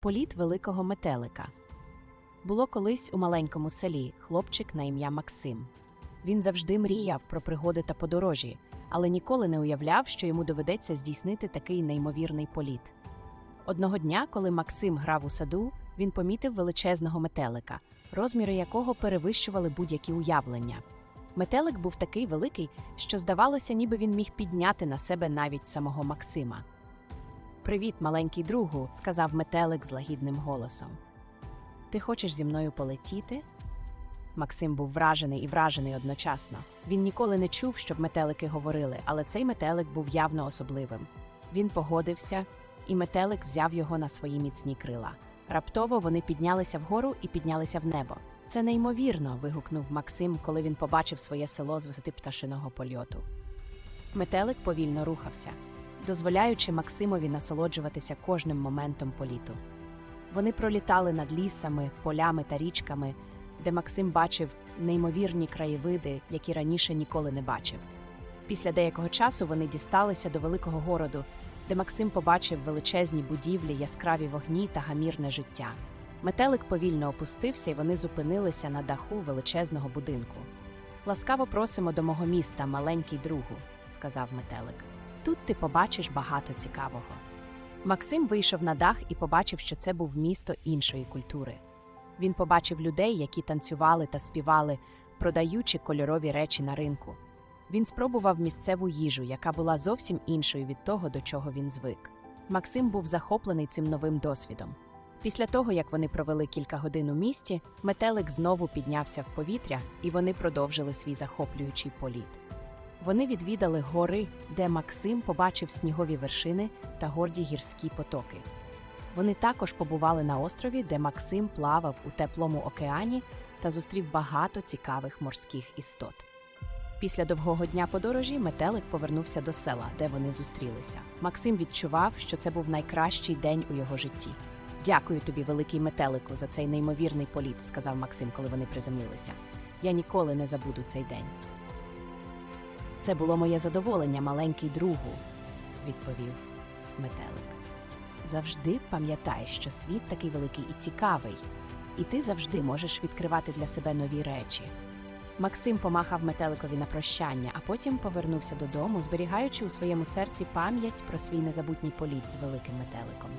Політ великого метелика. Було колись у маленькому селі хлопчик на ім'я Максим. Він завжди мріяв про пригоди та подорожі, але ніколи не уявляв, що йому доведеться здійснити такий неймовірний політ. Одного дня, коли Максим грав у саду, він помітив величезного метелика, розміри якого перевищували будь-які уявлення. Метелик був такий великий, що здавалося, ніби він міг підняти на себе навіть самого Максима. Привіт, маленький другу, сказав метелик з лагідним голосом. Ти хочеш зі мною полетіти? Максим був вражений і вражений одночасно. Він ніколи не чув, щоб метелики говорили, але цей метелик був явно особливим. Він погодився, і метелик взяв його на свої міцні крила. Раптово вони піднялися вгору і піднялися в небо. Це неймовірно. вигукнув Максим, коли він побачив своє село з висоти пташиного польоту. Метелик повільно рухався, дозволяючи Максимові насолоджуватися кожним моментом політу. Вони пролітали над лісами, полями та річками, де Максим бачив неймовірні краєвиди, які раніше ніколи не бачив. Після деякого часу вони дісталися до великого городу, де Максим побачив величезні будівлі, яскраві вогні та гамірне життя. Метелик повільно опустився, і вони зупинилися на даху величезного будинку. Ласкаво просимо до мого міста, маленький другу, сказав метелик. Тут ти побачиш багато цікавого. Максим вийшов на дах і побачив, що це був місто іншої культури. Він побачив людей, які танцювали та співали, продаючи кольорові речі на ринку. Він спробував місцеву їжу, яка була зовсім іншою від того, до чого він звик. Максим був захоплений цим новим досвідом. Після того, як вони провели кілька годин у місті, метелик знову піднявся в повітря, і вони продовжили свій захоплюючий політ. Вони відвідали гори, де Максим побачив снігові вершини та горді гірські потоки. Вони також побували на острові, де Максим плавав у теплому океані та зустрів багато цікавих морських істот. Після довгого дня подорожі метелик повернувся до села, де вони зустрілися. Максим відчував, що це був найкращий день у його житті. Дякую тобі, великий метелику, за цей неймовірний політ, сказав Максим, коли вони приземлилися. Я ніколи не забуду цей день. Це було моє задоволення, маленький другу, відповів метелик. Завжди пам'ятай, що світ такий великий і цікавий, і ти завжди можеш відкривати для себе нові речі. Максим помахав метеликові на прощання, а потім повернувся додому, зберігаючи у своєму серці пам'ять про свій незабутній політ з великим метеликом.